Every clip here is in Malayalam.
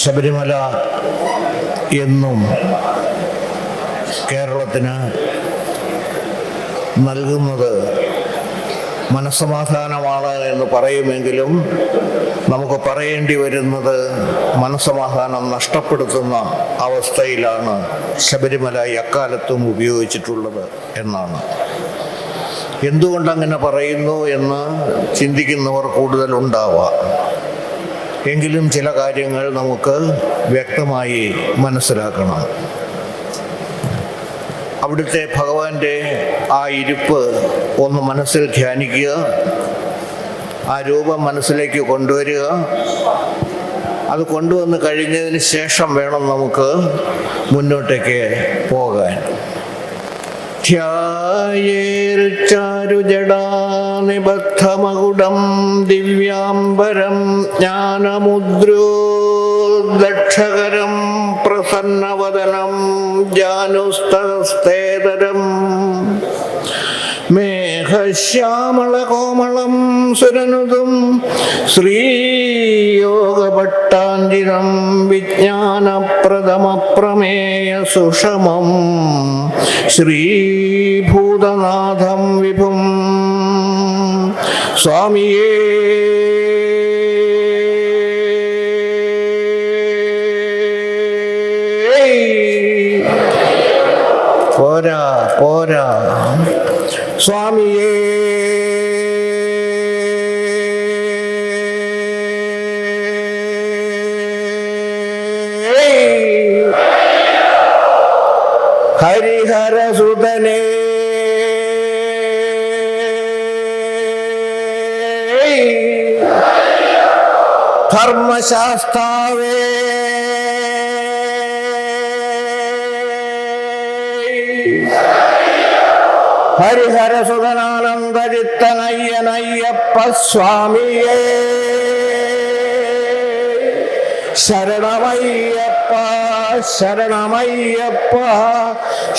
ശബരിമല എന്നും കേരളത്തിന് നൽകുന്നത് മനസ്സമാധാനമാണ് എന്ന് പറയുമെങ്കിലും നമുക്ക് പറയേണ്ടി വരുന്നത് മനസ്സമാധാനം നഷ്ടപ്പെടുത്തുന്ന അവസ്ഥയിലാണ് ശബരിമല എക്കാലത്തും ഉപയോഗിച്ചിട്ടുള്ളത് എന്നാണ്. എന്തുകൊണ്ടങ്ങനെ പറയുന്നു എന്ന് ചിന്തിക്കുന്നവർ കൂടുതലുണ്ടാവാം. എങ്കിലും ചില കാര്യങ്ങൾ നമുക്ക് വ്യക്തമായി മനസ്സിലാക്കണം. അവിടുത്തെ ഭഗവാന്റെ ആ ഇരിപ്പ് ഒന്ന് മനസ്സിൽ ധ്യാനിക്കുക ആ രൂപം മനസ്സിലേക്ക് കൊണ്ടുവരിക. അത് കൊണ്ടുവന്ന് കഴിഞ്ഞതിന് ശേഷം വേണം നമുക്ക് മുന്നോട്ടേക്ക് പോകാൻ. ധ്യായേർച്ചാരുജടാനിബദ്ധമകുടം ദിവ്യാംബരം ജ്ഞാനമുദ്രോദക്ഷകരം പ്രസന്നവദനം ജാനുസ്തസ്തേതരം മേഘശ്യാമളകോമളം സുരനുതും ശ്രീയോഗപട്ടാഞ്ചിരം വിജ്ഞാനപ്രദമപ്രമേയ സുഷമം ശ്രീഭൂതനാഥം വിഭും சுவாமியே போரா போரா சுவாமியே ஹரிஹர சுதனே ഹരിഹരസുതനേ ധർമ്മശാസ്താവേ ഹരിഹരസുതനാനന്ദചിത്തനയ്യനയ്യപ്പ സ്വാമിയേ ശരണമയ്യപ്പ ശരണമയ്യപ്പ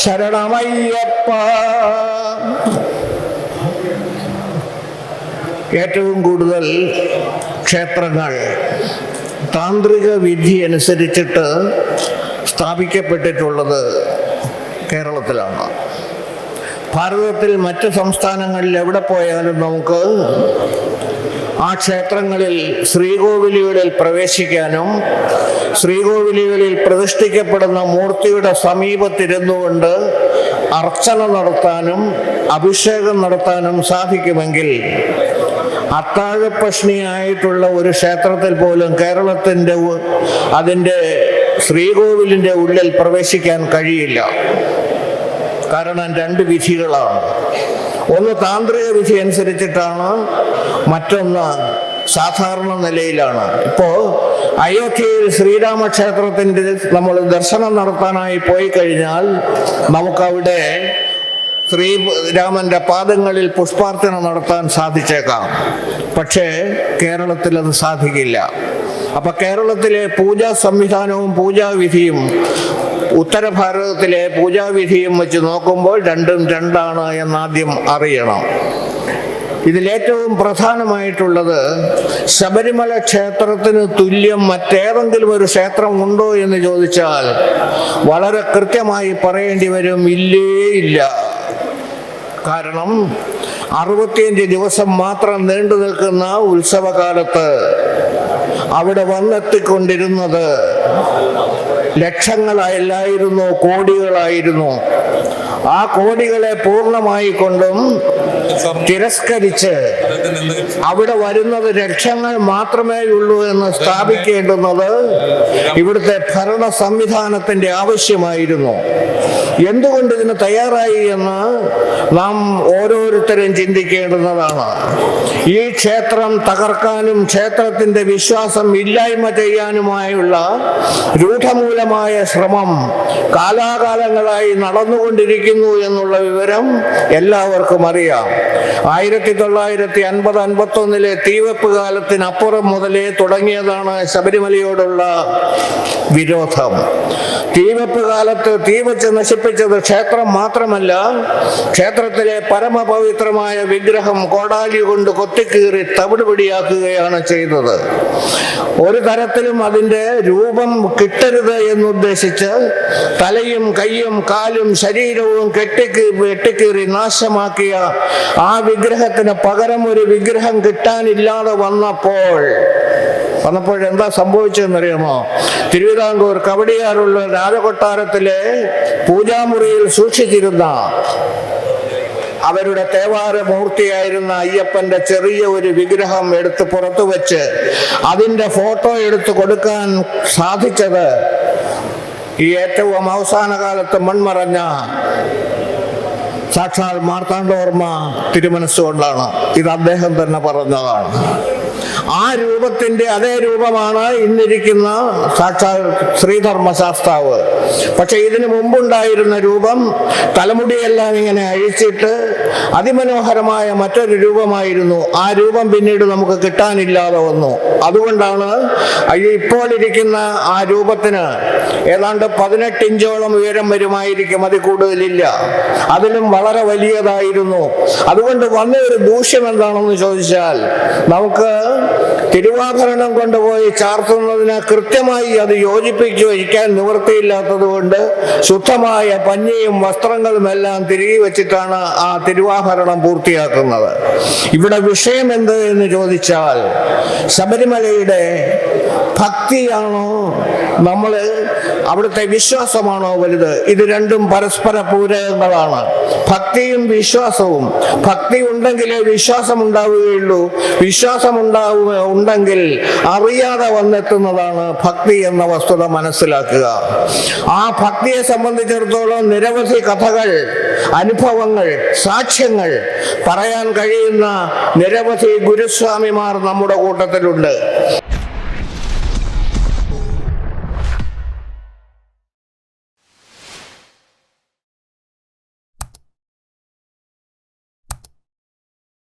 ശരണമയ്യപ്പ ഏറ്റവും കൂടുതൽ ക്ഷേത്രങ്ങൾ. താന്ത്രിക വിധി അനുസരിച്ചിട്ട് സ്ഥാപിക്കപ്പെട്ടിട്ടുള്ളത് കേരളത്തിലാണ്. ഭാരതത്തിൽ മറ്റ് സംസ്ഥാനങ്ങളിൽ എവിടെ പോയാലും നമുക്ക് ആ ക്ഷേത്രങ്ങളിൽ ശ്രീകോവിലുകളിൽ പ്രവേശിക്കാനും ശ്രീകോവിലുകളിൽ പ്രതിഷ്ഠിക്കപ്പെടുന്ന മൂർത്തിയുടെ സമീപത്തിരുന്നുകൊണ്ട് അർച്ചന നടത്താനും അഭിഷേകം നടത്താനും സാധിക്കുമെങ്കിൽ അത്താഴപ്പഷ്ണിയായിട്ടുള്ള ഒരു ക്ഷേത്രത്തിൽ പോലും കേരളത്തിന്റെ അതിന്റെ ശ്രീകോവിലിന്റെ ഉള്ളിൽ പ്രവേശിക്കാൻ കഴിയില്ല. കാരണം രണ്ട് വിധികളാണ്. ഒന്ന് താന്ത്രിക വിധി അനുസരിച്ചിട്ടാണ് മറ്റൊന്ന് സാധാരണ നിലയിലാണ്. ഇപ്പോൾ അയോധ്യയിൽ ശ്രീരാമക്ഷേത്രത്തിന്റെ നമ്മൾ ദർശനം നടത്താനായി പോയി കഴിഞ്ഞാൽ നമുക്കവിടെ ശ്രീരാമന്റെ പാദങ്ങളിൽ പുഷ്പാർച്ചന നടത്താൻ സാധിച്ചേക്കാം. പക്ഷേ കേരളത്തിൽ അത് സാധിക്കില്ല. അപ്പൊ കേരളത്തിലെ പൂജാ സംവിധാനവും പൂജാവിധിയും ഉത്തര ഭാരതത്തിലെ പൂജാവിധിയും വെച്ച് നോക്കുമ്പോൾ രണ്ടും രണ്ടാണ് എന്നാദ്യം അറിയണം. ഇതിലേറ്റവും പ്രധാനമായിട്ടുള്ളത് ശബരിമല ക്ഷേത്രത്തിന് തുല്യം മറ്റേതെങ്കിലും ഒരു ക്ഷേത്രം ഉണ്ടോ എന്ന് ചോദിച്ചാൽ വളരെ കൃത്യമായി പറയേണ്ടി വരും ഇല്ലേ ഇല്ല. കാരണം അറുപത്തിയഞ്ച് ദിവസം മാത്രം നീണ്ടു നിൽക്കുന്ന ഉത്സവകാലത്ത് അവിടെ വന്നെത്തിക്കൊണ്ടിരുന്നത് ലക്ഷങ്ങളല്ലായിരുന്നു കോടികളായിരുന്നു. ആ കോടികളെ പൂർണമായി കൊണ്ടും തിരസ്കരിച്ച് അവിടെ വരുന്നത് ലക്ഷങ്ങൾ മാത്രമേ ഉള്ളൂ എന്ന് സ്ഥാപിക്കേണ്ടുന്നത് ഇവിടുത്തെ ഭരണ സംവിധാനത്തിന്റെ ആവശ്യമായിരുന്നു. എന്തുകൊണ്ട് ഇതിന് തയ്യാറായി എന്ന് നാം ഓരോരുത്തരും ചിന്തിക്കേണ്ടുന്നതാണ്. ഈ ക്ഷേത്രം തകർക്കാനും ക്ഷേത്രത്തിന്റെ വിശ്വാസം ഇല്ലായ്മ ചെയ്യാനുമായുള്ള രൂഢമൂലമായ ശ്രമം കാലാകാലങ്ങളായി നടന്നുകൊണ്ടിരിക്കുന്ന. വന്നിരിക്കുന്നു എന്നുള്ള വിവരം എല്ലാവർക്കും അറിയാം. ആയിരത്തി തൊള്ളായിരത്തി അൻപത് അൻപത്തൊന്നിലെ തീവെപ്പ് കാലത്തിനപ്പുറം മുതലേ തുടങ്ങിയതാണ് ശബരിമലയോടുള്ള വിരോധം. തീവെപ്പ് കാലത്ത് തീ വെച്ച് നശിപ്പിച്ചത് ക്ഷേത്രം മാത്രമല്ല ക്ഷേത്രത്തിലെ പരമപവിത്രമായ വിഗ്രഹം കോടാലി കൊണ്ട് കൊത്തിക്കീറി തവിടുപിടിയാക്കുകയാണ് ചെയ്തത്. ഒരു തരത്തിലും അതിന്റെ രൂപം കിട്ടരുത് എന്നുദ്ദേശിച്ച് തലയും കയ്യും കാലും ശരീരവും കെട്ടിക്കീ വെട്ടിക്കീറി നാശമാക്കിയ ആ വിഗ്രഹത്തിന് പകരം ഒരു വിഗ്രഹം കിട്ടാനില്ലാതെ വന്നപ്പോൾ വന്നപ്പോൾ എന്താ സംഭവിച്ചതെന്നറിയാമോ? തിരുവിതാംകൂർ കവടിയാറുള്ള രാജകൊട്ടാരത്തിലെ പൂജാമുറിയിൽ സൂക്ഷിച്ചിരുന്ന അവരുടെ തേവാര മൂർത്തിയായിരുന്ന അയ്യപ്പന്റെ ചെറിയ ഒരു വിഗ്രഹം എടുത്ത് പുറത്തു വെച്ച് അതിന്റെ ഫോട്ടോ എടുത്ത് കൊടുക്കാൻ സാധിച്ചത് ഈ ഏറ്റവും അവസാന കാലത്ത് മൺമറഞ്ഞ സാക്ഷാൽ മാർത്താണ്ഡവർമ്മ തിരുമനസ്സുകൊണ്ടാണ് ഇത് അദ്ദേഹം തന്നെ പറഞ്ഞതാണ്. ആ രൂപത്തിന്റെ അതേ രൂപമാണ് ഇന്നിരിക്കുന്ന സാക്ഷാൽ ശ്രീധർമ്മശാസ്താവ്. പക്ഷെ ഇതിനു മുമ്പുണ്ടായിരുന്ന രൂപം തലമുടിയെല്ലാം ഇങ്ങനെ അഴിച്ചിട്ട് അതിമനോഹരമായ മറ്റൊരു രൂപമായിരുന്നു. ആ രൂപം പിന്നീട് നമുക്ക് കിട്ടാനില്ലാതെ വന്നു. അതുകൊണ്ടാണ് ഇപ്പോൾ ഇരിക്കുന്ന ആ രൂപത്തിന് ഏതാണ്ട് പതിനെട്ട് ഇഞ്ചോളം ഉയരം വരുമായിരിക്കും അതിൽ കൂടുതലില്ല. അതിലും വളരെ വലിയതായിരുന്നു. അതുകൊണ്ട് വന്ന ഒരു ദൂഷ്യം എന്താണെന്ന് ചോദിച്ചാൽ നമുക്ക് തിരുവാഭരണം കൊണ്ടുപോയി ചാർത്തുന്നതിന് കൃത്യമായി അത് യോജിപ്പിച്ചു വയ്ക്കാൻ നിവൃത്തിയില്ലാത്തത് കൊണ്ട് ശുദ്ധമായ പഞ്ഞിയും വസ്ത്രങ്ങളുമെല്ലാം തിരികെ വെച്ചിട്ടാണ് ആ തിരുവാഭരണം പൂർത്തിയാക്കുന്നത്. ഇവിടെ വിഷയം എന്ത് എന്ന് ചോദിച്ചാൽ ശബരിമലയുടെ ഭക്തിയാണോ നമ്മൾ അവിടുത്തെ വിശ്വാസമാണോ വലുത്? ഇത് രണ്ടും പരസ്പര പൂരകങ്ങളാണ്. ഭക്തിയും വിശ്വാസവും. ഭക്തി ഉണ്ടെങ്കിലേ വിശ്വാസം ഉണ്ടാവുകയുള്ളൂ വിശ്വാസം ഉണ്ടാവുക ഉണ്ടെങ്കിൽ അറിയാതെ വന്നെത്തുന്നതാണ് ഭക്തി എന്ന വസ്തുത മനസ്സിലാക്കുക. ആ ഭക്തിയെ സംബന്ധിച്ചിടത്തോളം നിരവധി കഥകൾ അനുഭവങ്ങൾ സാക്ഷ്യങ്ങൾ പറയാൻ കഴിയുന്ന നിരവധി ഗുരുസ്വാമിമാർ നമ്മുടെ കൂട്ടത്തിലുണ്ട്.